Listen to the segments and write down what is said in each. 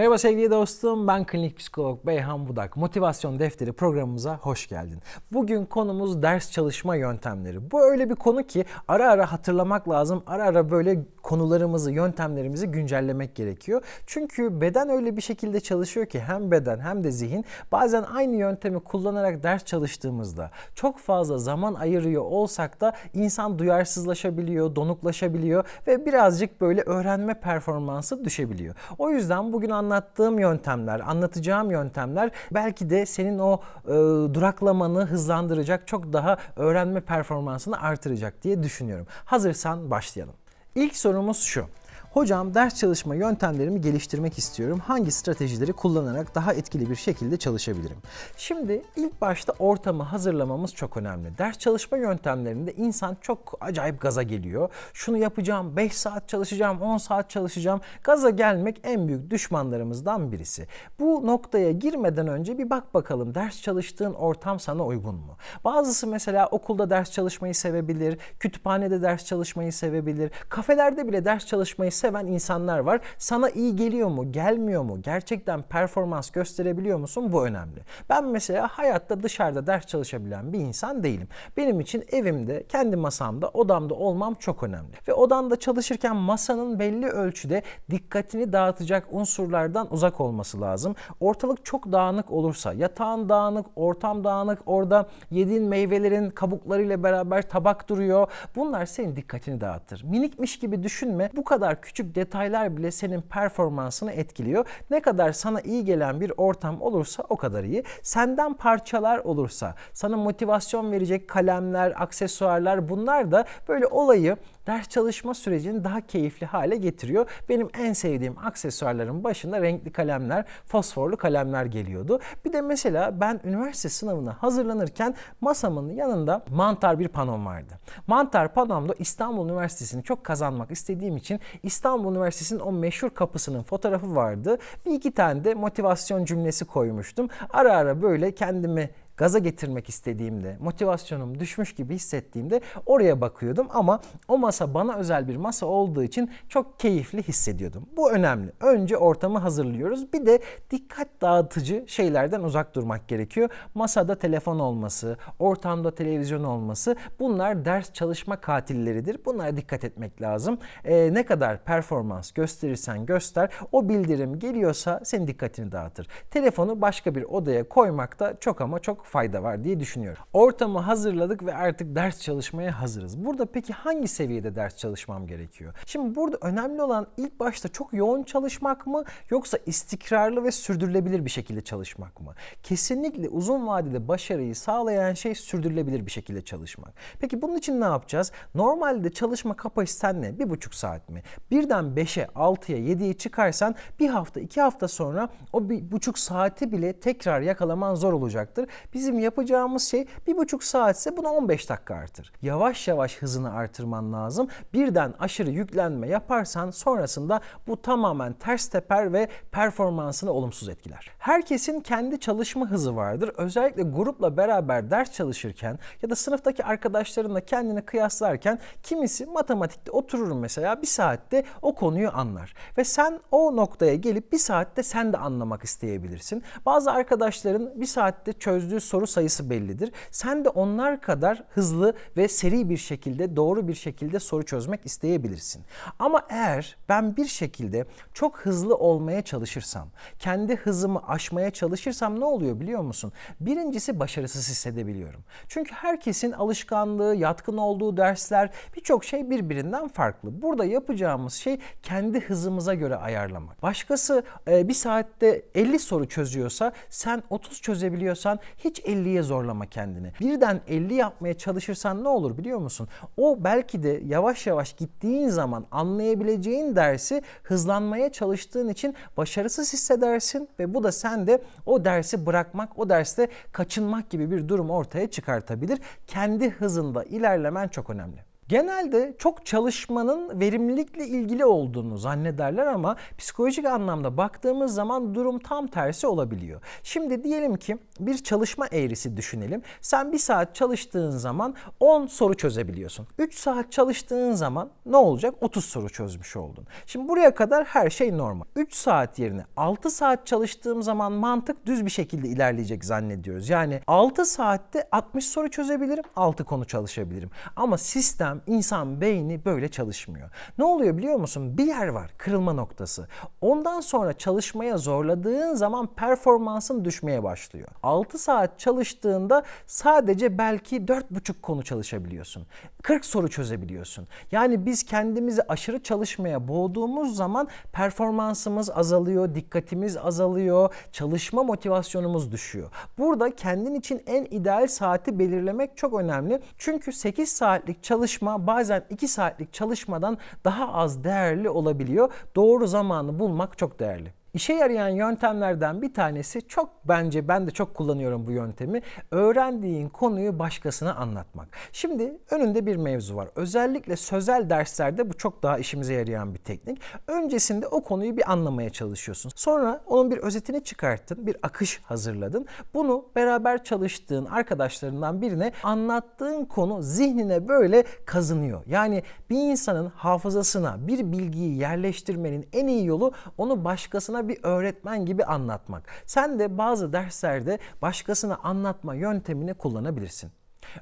Merhaba sevgili dostum, ben klinik psikolog Beyhan Budak. Motivasyon Defteri programımıza hoş geldin. Bugün konumuz ders çalışma yöntemleri. Bu öyle bir konu ki ara ara hatırlamak lazım, ara ara böyle konularımızı, yöntemlerimizi güncellemek gerekiyor. Çünkü beden öyle bir şekilde çalışıyor ki hem beden hem de zihin bazen aynı yöntemi kullanarak ders çalıştığımızda çok fazla zaman ayırıyor olsak da insan duyarsızlaşabiliyor, donuklaşabiliyor ve birazcık böyle öğrenme performansı düşebiliyor. O yüzden bugün anlattığım yöntemler, anlatacağım yöntemler belki de senin o e, duraklamanı hızlandıracak, çok daha öğrenme performansını artıracak diye düşünüyorum. Hazırsan başlayalım. İlk sorumuz şu. Hocam ders çalışma yöntemlerimi geliştirmek istiyorum. Hangi stratejileri kullanarak daha etkili bir şekilde çalışabilirim? Şimdi ilk başta ortamı hazırlamamız çok önemli. Ders çalışma yöntemlerinde insan çok acayip gaza geliyor. Şunu yapacağım, 5 saat çalışacağım, 10 saat çalışacağım. Gaza gelmek en büyük düşmanlarımızdan birisi. Bu noktaya girmeden önce bir bak bakalım ders çalıştığın ortam sana uygun mu? Bazısı mesela okulda ders çalışmayı sevebilir, kütüphanede ders çalışmayı sevebilir, kafelerde bile ders çalışmayı seven insanlar var. Sana iyi geliyor mu, gelmiyor mu? Gerçekten performans gösterebiliyor musun? Bu önemli. Ben mesela hayatta dışarıda ders çalışabilen bir insan değilim. Benim için evimde, kendi masamda, odamda olmam çok önemli. Ve odamda çalışırken masanın belli ölçüde dikkatini dağıtacak unsurlardan uzak olması lazım. Ortalık çok dağınık olursa, yatağın dağınık, ortam dağınık, orada yediğin meyvelerin kabuklarıyla beraber tabak duruyor. Bunlar senin dikkatini dağıtır. Minikmiş gibi düşünme. Bu kadar küçük detaylar bile senin performansını etkiliyor. Ne kadar sana iyi gelen bir ortam olursa o kadar iyi. Senden parçalar olursa, sana motivasyon verecek kalemler, aksesuarlar bunlar da böyle olayı ders çalışma sürecini daha keyifli hale getiriyor. Benim en sevdiğim aksesuarların başında renkli kalemler, fosforlu kalemler geliyordu. Bir de mesela ben üniversite sınavına hazırlanırken masamın yanında mantar bir panom vardı. Mantar panomda İstanbul Üniversitesi'ni çok kazanmak istediğim için İstanbul Üniversitesi'nin o meşhur kapısının fotoğrafı vardı. Bir iki tane de motivasyon cümlesi koymuştum. Ara ara böyle kendimi gaza getirmek istediğimde, motivasyonum düşmüş gibi hissettiğimde oraya bakıyordum ama o masa bana özel bir masa olduğu için çok keyifli hissediyordum. Bu önemli. Önce ortamı hazırlıyoruz. Bir de dikkat dağıtıcı şeylerden uzak durmak gerekiyor. Masada telefon olması, ortamda televizyon olması bunlar ders çalışma katilleridir. Bunlara dikkat etmek lazım. Ee, ne kadar performans gösterirsen göster o bildirim geliyorsa senin dikkatini dağıtır. Telefonu başka bir odaya koymakta çok ama çok fayda var diye düşünüyorum. Ortamı hazırladık ve artık ders çalışmaya hazırız. Burada peki hangi seviyede ders çalışmam gerekiyor? Şimdi burada önemli olan ilk başta çok yoğun çalışmak mı yoksa istikrarlı ve sürdürülebilir bir şekilde çalışmak mı? Kesinlikle uzun vadede başarıyı sağlayan şey sürdürülebilir bir şekilde çalışmak. Peki bunun için ne yapacağız? Normalde çalışma kapasiten ne? Bir buçuk saat mi? Birden 5'e, 6'ya, 7'ye çıkarsan bir hafta, iki hafta sonra o bir buçuk saati bile tekrar yakalaman zor olacaktır. Bizim yapacağımız şey bir buçuk saatse buna 15 dakika artır. Yavaş yavaş hızını artırman lazım. Birden aşırı yüklenme yaparsan sonrasında bu tamamen ters teper ve performansını olumsuz etkiler. Herkesin kendi çalışma hızı vardır. Özellikle grupla beraber ders çalışırken ya da sınıftaki arkadaşlarınla kendini kıyaslarken kimisi matematikte oturur mesela bir saatte o konuyu anlar. Ve sen o noktaya gelip bir saatte sen de anlamak isteyebilirsin. Bazı arkadaşların bir saatte çözdüğü soru sayısı bellidir. Sen de onlar kadar hızlı ve seri bir şekilde doğru bir şekilde soru çözmek isteyebilirsin. Ama eğer ben bir şekilde çok hızlı olmaya çalışırsam, kendi hızımı aşmaya çalışırsam ne oluyor biliyor musun? Birincisi başarısız hissedebiliyorum. Çünkü herkesin alışkanlığı, yatkın olduğu dersler birçok şey birbirinden farklı. Burada yapacağımız şey kendi hızımıza göre ayarlamak. Başkası e, bir saatte 50 soru çözüyorsa sen 30 çözebiliyorsan hiç 50'ye zorlama kendini. Birden 50 yapmaya çalışırsan ne olur biliyor musun? O belki de yavaş yavaş gittiğin zaman anlayabileceğin dersi hızlanmaya çalıştığın için başarısız hissedersin ve bu da sende o dersi bırakmak, o derste kaçınmak gibi bir durum ortaya çıkartabilir. Kendi hızında ilerlemen çok önemli. Genelde çok çalışmanın verimlilikle ilgili olduğunu zannederler ama psikolojik anlamda baktığımız zaman durum tam tersi olabiliyor. Şimdi diyelim ki bir çalışma eğrisi düşünelim. Sen bir saat çalıştığın zaman 10 soru çözebiliyorsun. 3 saat çalıştığın zaman ne olacak? 30 soru çözmüş oldun. Şimdi buraya kadar her şey normal. 3 saat yerine 6 saat çalıştığım zaman mantık düz bir şekilde ilerleyecek zannediyoruz. Yani 6 saatte 60 soru çözebilirim, 6 konu çalışabilirim. Ama sistem, insan beyni böyle çalışmıyor. Ne oluyor biliyor musun? Bir yer var, kırılma noktası. Ondan sonra çalışmaya zorladığın zaman performansın düşmeye başlıyor. 6 saat çalıştığında sadece belki 4,5 konu çalışabiliyorsun. 40 soru çözebiliyorsun. Yani biz kendimizi aşırı çalışmaya boğduğumuz zaman performansımız azalıyor, dikkatimiz azalıyor, çalışma motivasyonumuz düşüyor. Burada kendin için en ideal saati belirlemek çok önemli. Çünkü 8 saatlik çalışma bazen 2 saatlik çalışmadan daha az değerli olabiliyor. Doğru zamanı bulmak çok değerli. İşe yarayan yöntemlerden bir tanesi çok bence ben de çok kullanıyorum bu yöntemi. Öğrendiğin konuyu başkasına anlatmak. Şimdi önünde bir mevzu var. Özellikle sözel derslerde bu çok daha işimize yarayan bir teknik. Öncesinde o konuyu bir anlamaya çalışıyorsun. Sonra onun bir özetini çıkarttın, bir akış hazırladın. Bunu beraber çalıştığın arkadaşlarından birine anlattığın konu zihnine böyle kazınıyor. Yani bir insanın hafızasına bir bilgiyi yerleştirmenin en iyi yolu onu başkasına bir öğretmen gibi anlatmak. Sen de bazı derslerde başkasına anlatma yöntemini kullanabilirsin.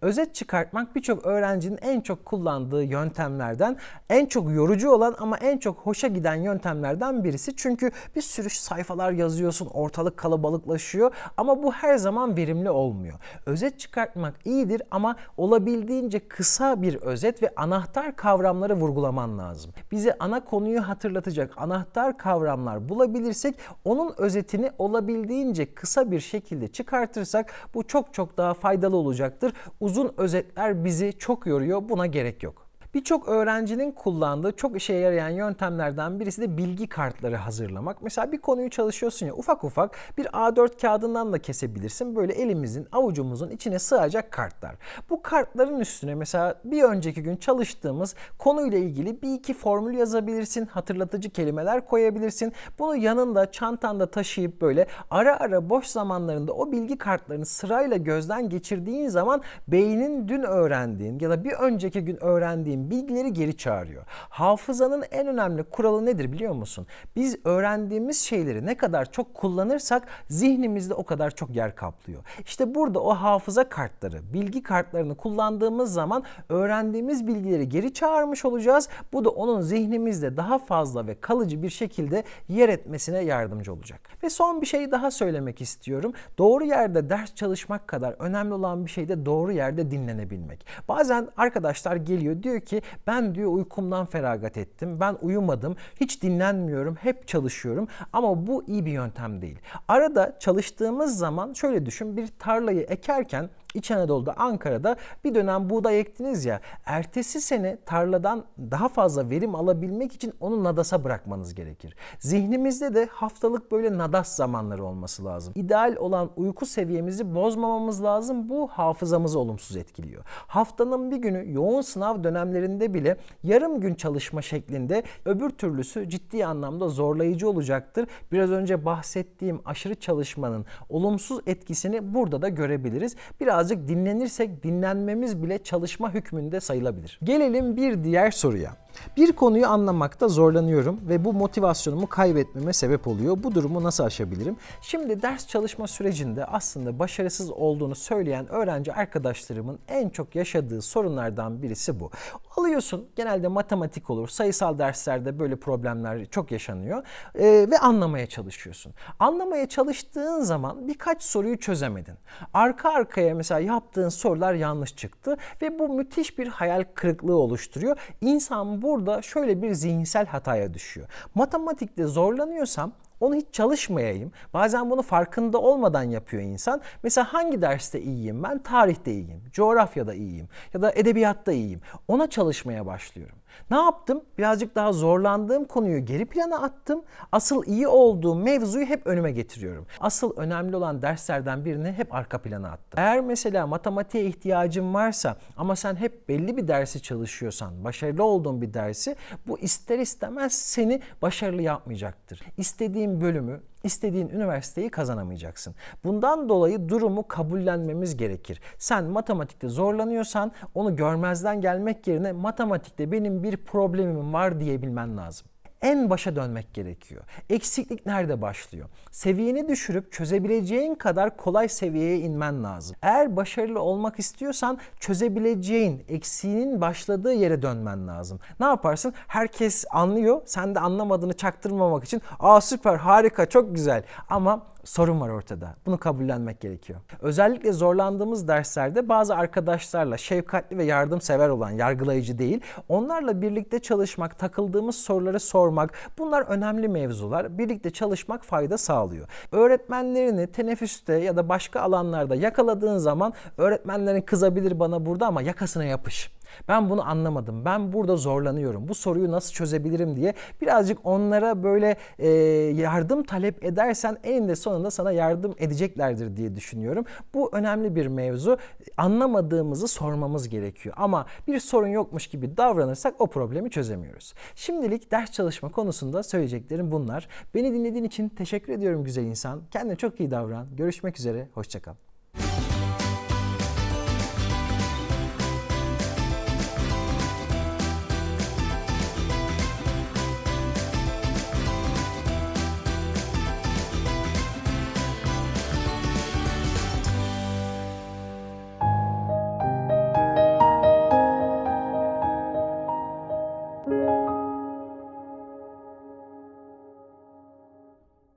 Özet çıkartmak birçok öğrencinin en çok kullandığı yöntemlerden, en çok yorucu olan ama en çok hoşa giden yöntemlerden birisi. Çünkü bir sürü sayfalar yazıyorsun, ortalık kalabalıklaşıyor ama bu her zaman verimli olmuyor. Özet çıkartmak iyidir ama olabildiğince kısa bir özet ve anahtar kavramları vurgulaman lazım. Bize ana konuyu hatırlatacak anahtar kavramlar bulabilirsek onun özetini olabildiğince kısa bir şekilde çıkartırsak bu çok çok daha faydalı olacaktır uzun özetler bizi çok yoruyor. Buna gerek yok. Birçok öğrencinin kullandığı çok işe yarayan yöntemlerden birisi de bilgi kartları hazırlamak. Mesela bir konuyu çalışıyorsun ya ufak ufak bir A4 kağıdından da kesebilirsin. Böyle elimizin, avucumuzun içine sığacak kartlar. Bu kartların üstüne mesela bir önceki gün çalıştığımız konuyla ilgili bir iki formül yazabilirsin. Hatırlatıcı kelimeler koyabilirsin. Bunu yanında, çantanda taşıyıp böyle ara ara boş zamanlarında o bilgi kartlarını sırayla gözden geçirdiğin zaman beynin dün öğrendiğin ya da bir önceki gün öğrendiğin bilgileri geri çağırıyor. Hafızanın en önemli kuralı nedir biliyor musun? Biz öğrendiğimiz şeyleri ne kadar çok kullanırsak zihnimizde o kadar çok yer kaplıyor. İşte burada o hafıza kartları, bilgi kartlarını kullandığımız zaman öğrendiğimiz bilgileri geri çağırmış olacağız. Bu da onun zihnimizde daha fazla ve kalıcı bir şekilde yer etmesine yardımcı olacak. Ve son bir şey daha söylemek istiyorum. Doğru yerde ders çalışmak kadar önemli olan bir şey de doğru yerde dinlenebilmek. Bazen arkadaşlar geliyor diyor ki ben diyor uykumdan feragat ettim. Ben uyumadım. Hiç dinlenmiyorum. Hep çalışıyorum. Ama bu iyi bir yöntem değil. Arada çalıştığımız zaman şöyle düşün. Bir tarlayı ekerken İç Anadolu'da, Ankara'da bir dönem buğday ektiniz ya. Ertesi sene tarladan daha fazla verim alabilmek için onu nadasa bırakmanız gerekir. Zihnimizde de haftalık böyle nadas zamanları olması lazım. İdeal olan uyku seviyemizi bozmamamız lazım. Bu hafızamızı olumsuz etkiliyor. Haftanın bir günü yoğun sınav dönemlerinde bile yarım gün çalışma şeklinde öbür türlüsü ciddi anlamda zorlayıcı olacaktır. Biraz önce bahsettiğim aşırı çalışmanın olumsuz etkisini burada da görebiliriz. Biraz birazcık dinlenirsek dinlenmemiz bile çalışma hükmünde sayılabilir. Gelelim bir diğer soruya. Bir konuyu anlamakta zorlanıyorum ve bu motivasyonumu kaybetmeme sebep oluyor. Bu durumu nasıl aşabilirim? Şimdi ders çalışma sürecinde aslında başarısız olduğunu söyleyen öğrenci arkadaşlarımın en çok yaşadığı sorunlardan birisi bu. Alıyorsun genelde matematik olur, sayısal derslerde böyle problemler çok yaşanıyor ee, ve anlamaya çalışıyorsun. Anlamaya çalıştığın zaman birkaç soruyu çözemedin. Arka arkaya mesela yaptığın sorular yanlış çıktı ve bu müthiş bir hayal kırıklığı oluşturuyor. İnsan burada şöyle bir zihinsel hataya düşüyor. Matematikte zorlanıyorsam onu hiç çalışmayayım. Bazen bunu farkında olmadan yapıyor insan. Mesela hangi derste iyiyim ben? Tarihte iyiyim, coğrafyada iyiyim ya da edebiyatta iyiyim. Ona çalışmaya başlıyorum. Ne yaptım? Birazcık daha zorlandığım konuyu geri plana attım. Asıl iyi olduğum mevzuyu hep önüme getiriyorum. Asıl önemli olan derslerden birini hep arka plana attım. Eğer mesela matematiğe ihtiyacın varsa ama sen hep belli bir dersi çalışıyorsan, başarılı olduğun bir dersi bu ister istemez seni başarılı yapmayacaktır. İstediğin bölümü, istediğin üniversiteyi kazanamayacaksın. Bundan dolayı durumu kabullenmemiz gerekir. Sen matematikte zorlanıyorsan onu görmezden gelmek yerine matematikte benim bir problemim var diyebilmen lazım en başa dönmek gerekiyor. Eksiklik nerede başlıyor? Seviyeni düşürüp çözebileceğin kadar kolay seviyeye inmen lazım. Eğer başarılı olmak istiyorsan çözebileceğin, eksiğinin başladığı yere dönmen lazım. Ne yaparsın? Herkes anlıyor. Sen de anlamadığını çaktırmamak için "Aa süper, harika, çok güzel." Ama sorun var ortada. Bunu kabullenmek gerekiyor. Özellikle zorlandığımız derslerde bazı arkadaşlarla şefkatli ve yardımsever olan, yargılayıcı değil, onlarla birlikte çalışmak, takıldığımız soruları sormak, bunlar önemli mevzular. Birlikte çalışmak fayda sağlıyor. Öğretmenlerini teneffüste ya da başka alanlarda yakaladığın zaman öğretmenlerin kızabilir bana burada ama yakasına yapış. Ben bunu anlamadım. Ben burada zorlanıyorum. Bu soruyu nasıl çözebilirim diye birazcık onlara böyle e, yardım talep edersen eninde sonunda sana yardım edeceklerdir diye düşünüyorum. Bu önemli bir mevzu. Anlamadığımızı sormamız gerekiyor. Ama bir sorun yokmuş gibi davranırsak o problemi çözemiyoruz. Şimdilik ders çalışma konusunda söyleyeceklerim bunlar. Beni dinlediğin için teşekkür ediyorum güzel insan. Kendine çok iyi davran. Görüşmek üzere. Hoşçakal.